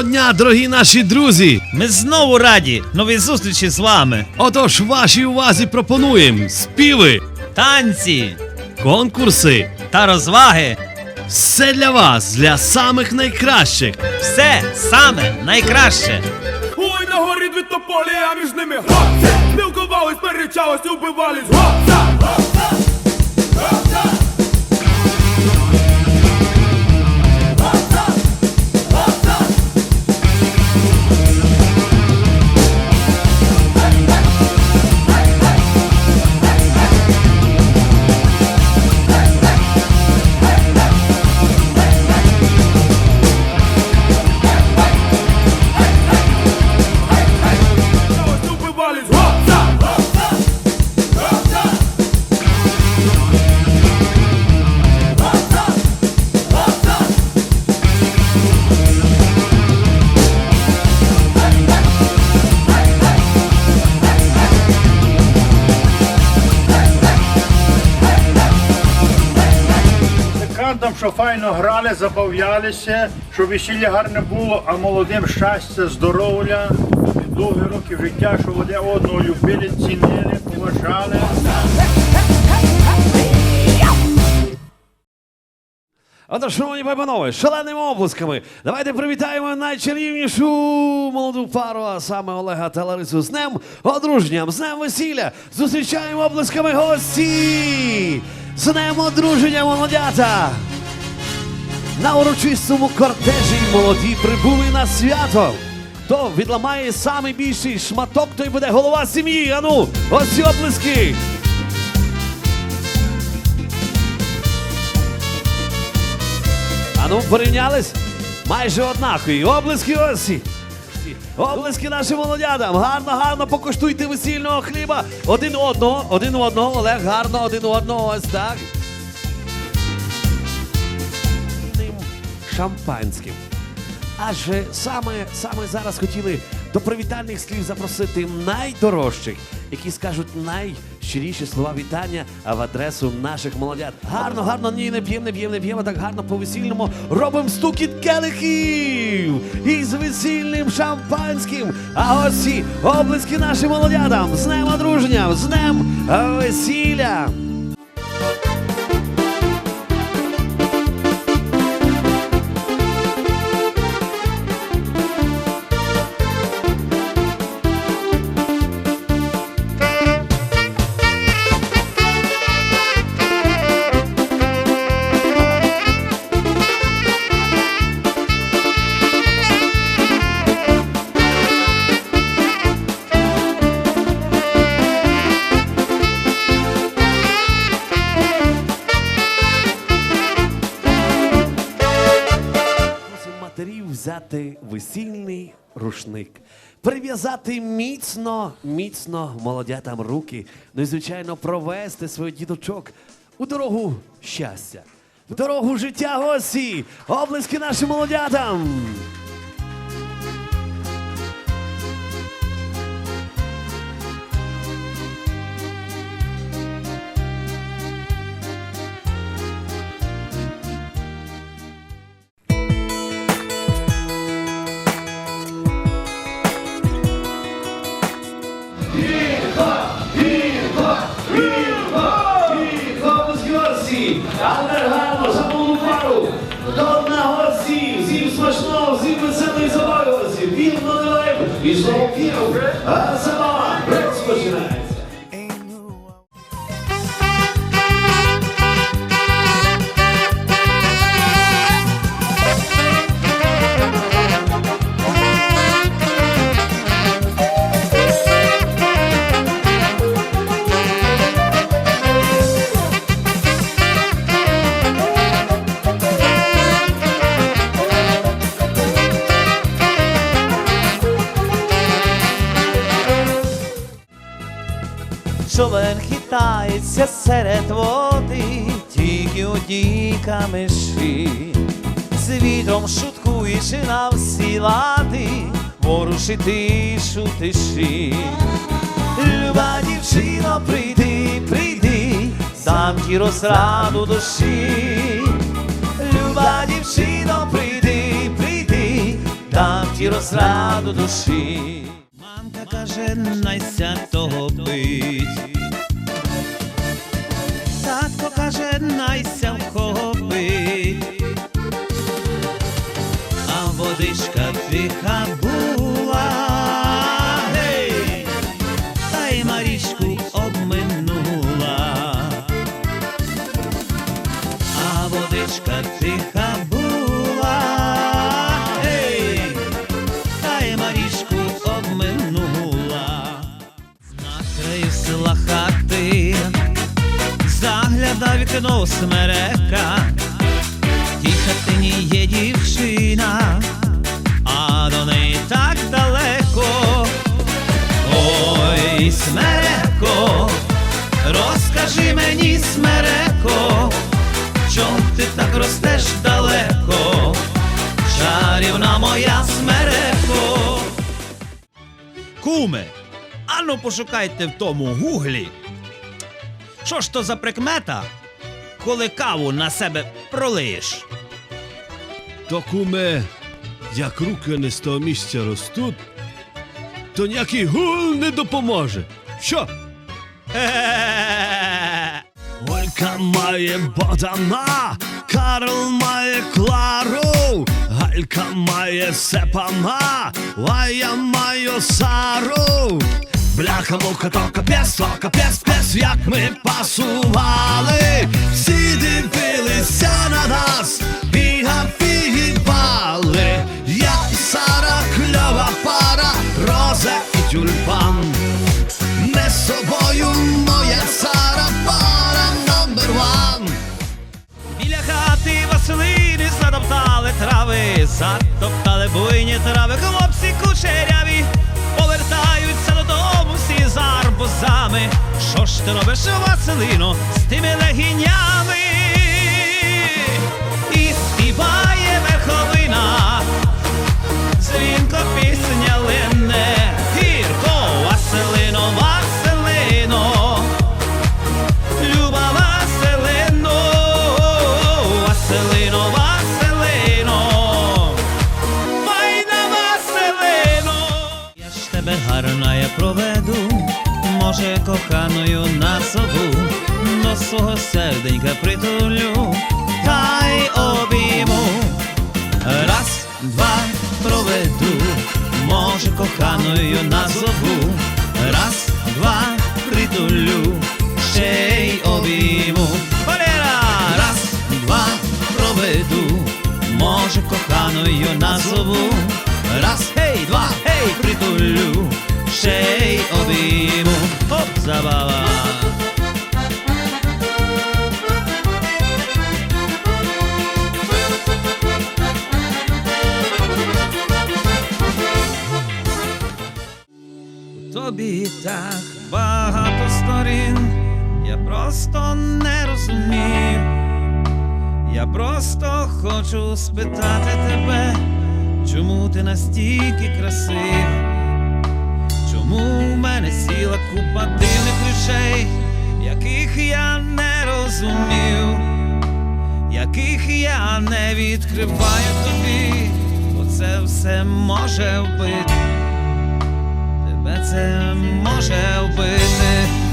Доброго дня, дорогі наші друзі! Ми знову раді новій зустрічі з вами. Отож, вашій увазі пропонуємо співи, Танці конкурси. та розваги. Все для вас, для самих найкращих. Все саме найкраще. Ой, на горі дві тополі, а між ними гопса Спілкувались, перечались, убивались гопса Гопса! Грали, забавлялися, щоб весілля гарне було, а молодим щастя, здоров'я, довгі роки життя, щоб одне одного любили, цінили, поважали. Отож, шановні панове, шаленими облисками. Давайте привітаємо найчарівнішу молоду пару, а саме Олега та Ларису з днем одруженням, з днем весілля. Зустрічаємо облисками гості! З днем одруження, молодята! На урочистому кортежі молоді прибули на свято. Хто відламає самий більший шматок, той буде голова сім'ї. Ану, ось ці оплески. Ану, порівнялись? Майже однакові. Облески осі. Облески нашим молодятам. Гарно, гарно покуштуйте весільного хліба. Один одного, один одного, Олег, гарно, один одного, ось так. Шампанським. Адже саме, саме зараз хотіли до привітальних слів запросити найдорожчих, які скажуть найщиріші слова вітання в адресу наших молодят. Гарно, гарно, ні, не п'ємо, не п'ємо, не п'ємо, так гарно по весільному робимо стукіт келихів із весільним шампанським. А гості облиски нашим молодятам з днем одруження, з днем весілля. Матерів взяти весільний рушник, прив'язати міцно, міцно молодятам руки, ну і звичайно провести своїх діточок у дорогу щастя, в дорогу життя гості, облиски нашим молодятам. Але гарно, шановну пару, до одна гості, всім смачного, веселий забави Він вірно наливаємо, і знову п'ємо, а забава Човен хитається серед води, тільки одні камеші. З вітром шуткуючи на всі лади, воруши тишу тиші. Люба дівчино, прийди, прийди, ті розраду душі. Люба дівчино, прийди, прийди, дам ті розраду душі. Каже, найся того бить. Татко каже, найся вхопить. А водичка тиха заглядав смерека, тій хатині є дівчина, а до неї так далеко. Ой, смереко, розкажи мені, смереко, чом ти так ростеш далеко, чарівна моя смереко. Куме, ану пошукайте в тому гуглі. Що ж то за прикмета, коли каву на себе пролиєш? То куме, як руки не з того місця ростуть, то ніякий гул не допоможе. Що? Олька має Богдана, Карл має Клару, Галька має Сепана, а я маю Сару. Бляха муха, то капець, то капець, пес, як ми пасували, всі дивилися на нас і гапігібали. Я Сара, кльова пара, роза і тюльпан. Не з собою моя Сара пара номер ван. Біля хати Василини затоптали трави, затоптали буйні трави, хлопці кучеряві повертаються додому всі з арбузами. Що ж ти робиш, Василино, з тими легінями? І співає може коханою назову. Раз, гей, два, гей, притулю, ще й обійму. Оп, забава. Тобі так багато сторін, я просто не розумію. Я просто хочу спитати тебе, чому ти настільки красив? Чому в мене сіла купа дивних речей, яких я не розумів, яких я не відкриваю тобі, бо це все може вбити. Тебе це може вбити.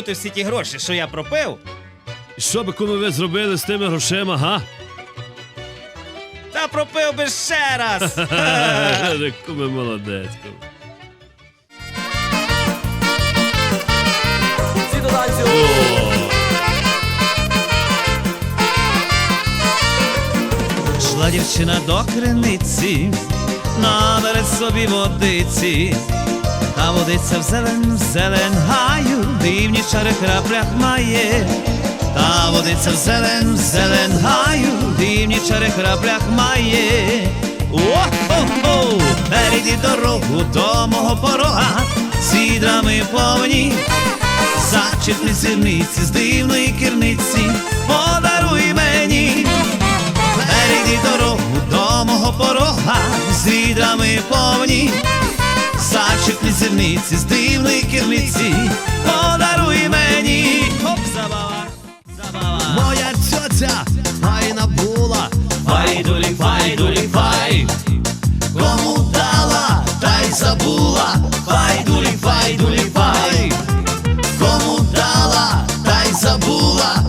повернути всі ті гроші, що я пропив. Що би кому ви зробили з тими грошима, га? Та пропив би ще раз. Куми молодець. куме. Всі. Шла дівчина до криниці, набере собі водиці та водиця в зелен, в зелен гаю, дивні чари краплях має, та водиця в зелен, в зелен гаю, дивні чари краплях має. О-хо-хо, перейди дорогу до мого порога, сідрами повні, зачерпни зірниці з дивної керниці, подаруй мені. Перейди дорогу до мого порога з повні, зачерпни зірниці з дивної керниці, подаруй мені. Хоп, забава, забава. Моя цьоця файна була, Файдулі, файдулі, фай. Кому дала, та й забула. Файдулі, файдулі, фай. Кому дала, та й забула.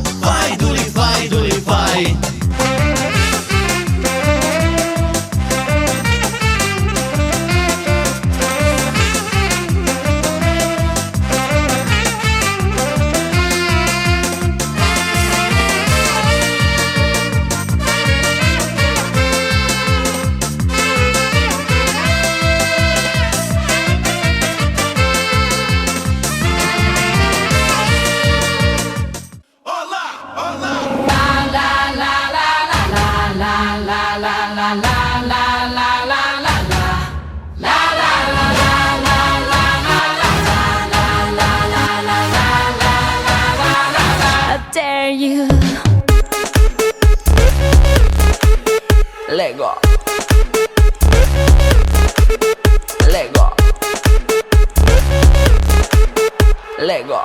Lego.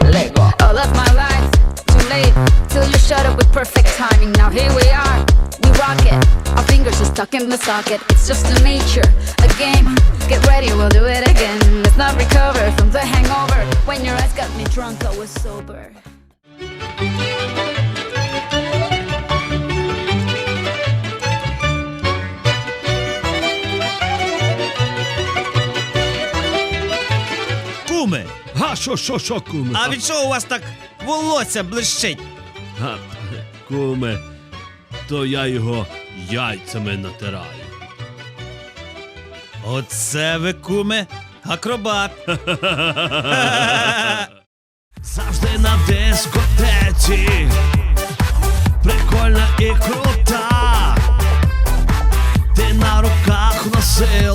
Lego. All of my life, too late till you shut up with perfect timing. Now here we are, we rock it. Our fingers are stuck in the socket. It's just a nature, a game. Get ready, we'll do it again. Let's not recover from the hangover. When your eyes got me drunk, I was sober. А що, що, що, куме? а від чого у вас так волосся блищить? А, куме, то я його яйцями натираю. Оце ви, куме, акробат. Завжди на дискотеці. Прикольна і крута. Ти на руках носила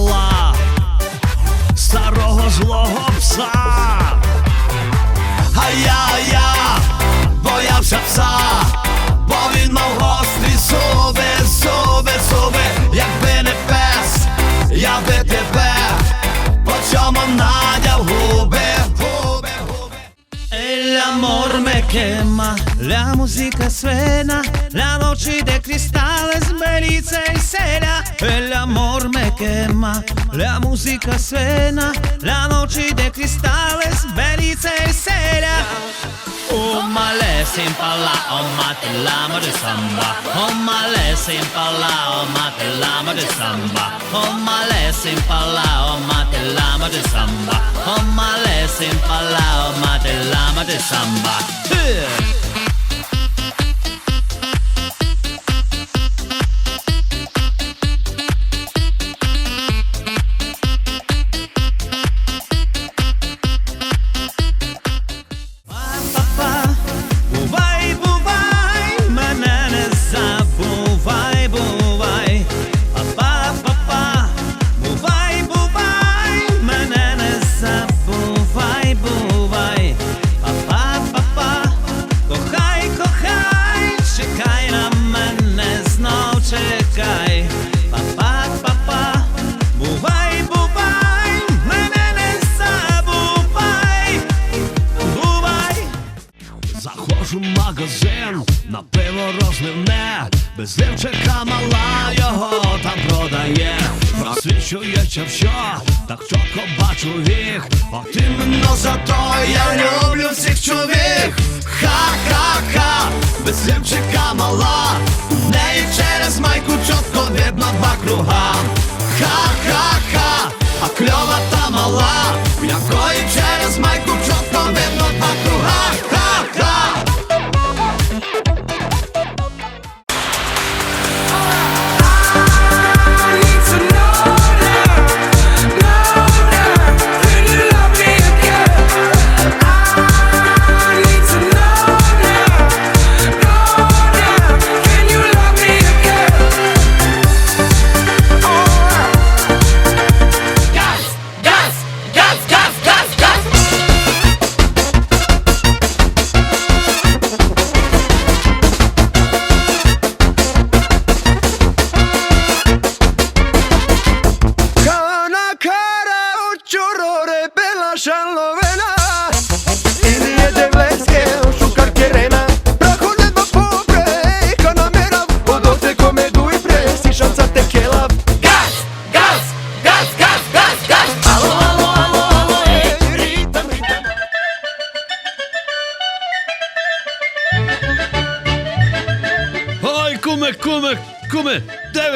amor me quema, la música suena, La noche de cristales belice y cena, el amor me quema, la música suena. La noche de cristales me dice y cena. Oma lesin palaa mate la modi samba. Oma lesin palaa mate la modi samba. Oma lesin palaa mate la modi samba. Oma lesin palaa mate la modi samba. Hyö! Лівчика мала його там продає. Просвічується все, так чітко бачу їх. За то я люблю всіх чоловік. Ха-ха-ха, без лівчика мала, у неї через майку чітко видно два круга. Ха-ха-ха, а кльова та мала, в якої через майку чітко видно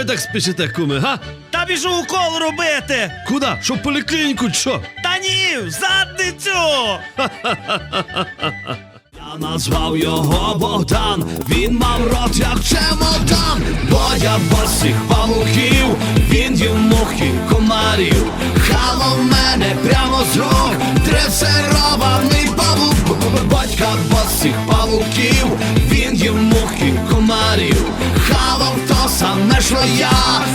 спішите, куми, га? Та біжу укол робити. Куда? Що в поліклініку, чи що? Та ні, в задницю. Я назвав його Богдан, він мав рот як чемодан, бо я босих павуків, він їв мухи комарів, хало в мене прямо з рук, дресирований павук, батька босих павуків, він їв мухи комарів, хавав я,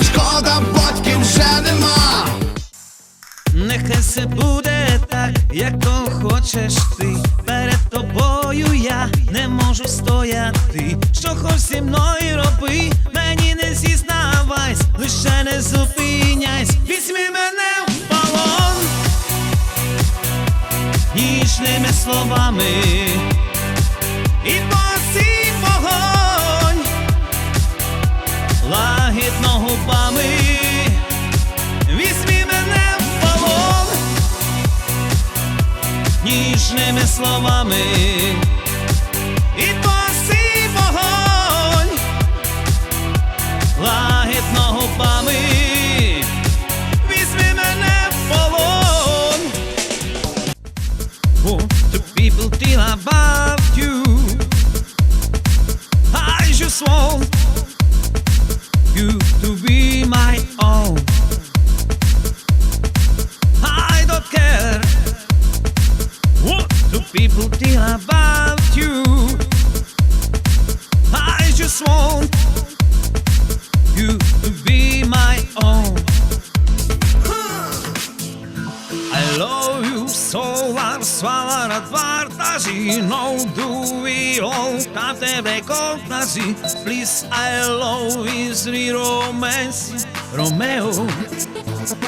Lovju solar svalara dvartaži No do we all tate bekontaži Please I love is re romance Romeo.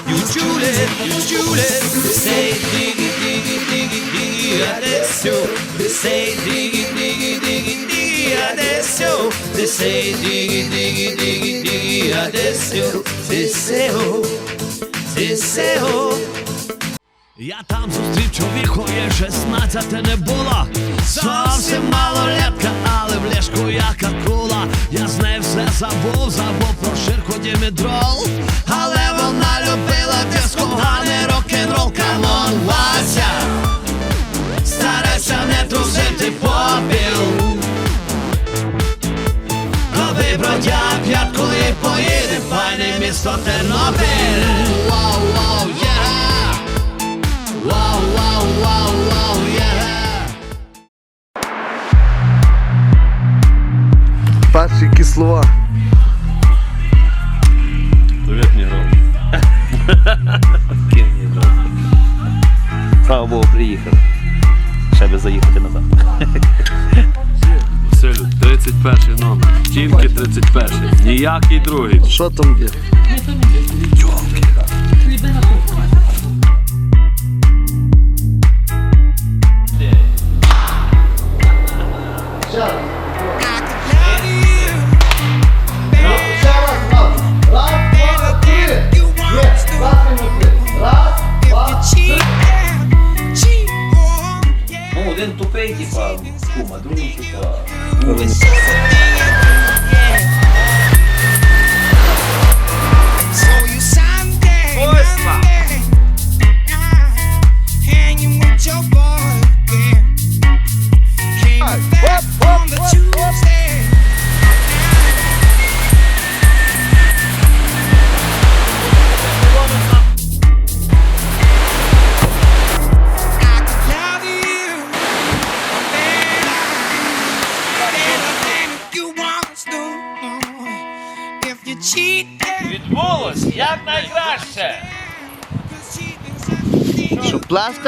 You Juliet, you Juliet Say diggy diggy diggy diggy adesio Say diggy diggy diggy diggy adesio Say diggy diggy diggy diggy adesio Deseo, deseo, deseo. Я там зустрів чоловіку, є 16 не було. Зовсім малолетка, але в ліжку як акула. Я з нею все забув, забув про ширку дімідрол. Але вона любила диско, а не рок-н-рол, камон, Вася. Старайся не трусити попіл. Новий бродяг, як коли поїде, файне місто Тернопіль. Вау, вау, yeah! Перші які слова. Привіт, Нігро. Слава Богу, приїхали. Ще би заїхати назад. Василю, 31 номер. Тільки 31. Ніякий другий. Що там є? We're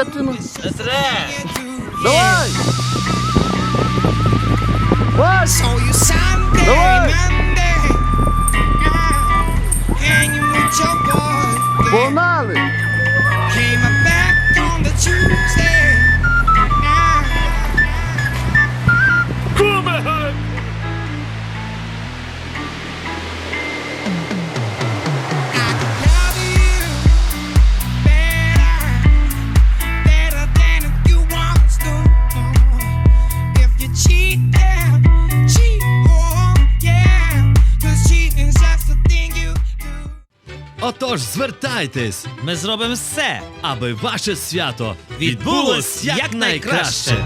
Що плескати? ну? Не треба. Давай! Давай! So you Sunday, Давай! Monday, Звертайтесь, ми зробимо все, аби ваше свято відбулось якнайкраще.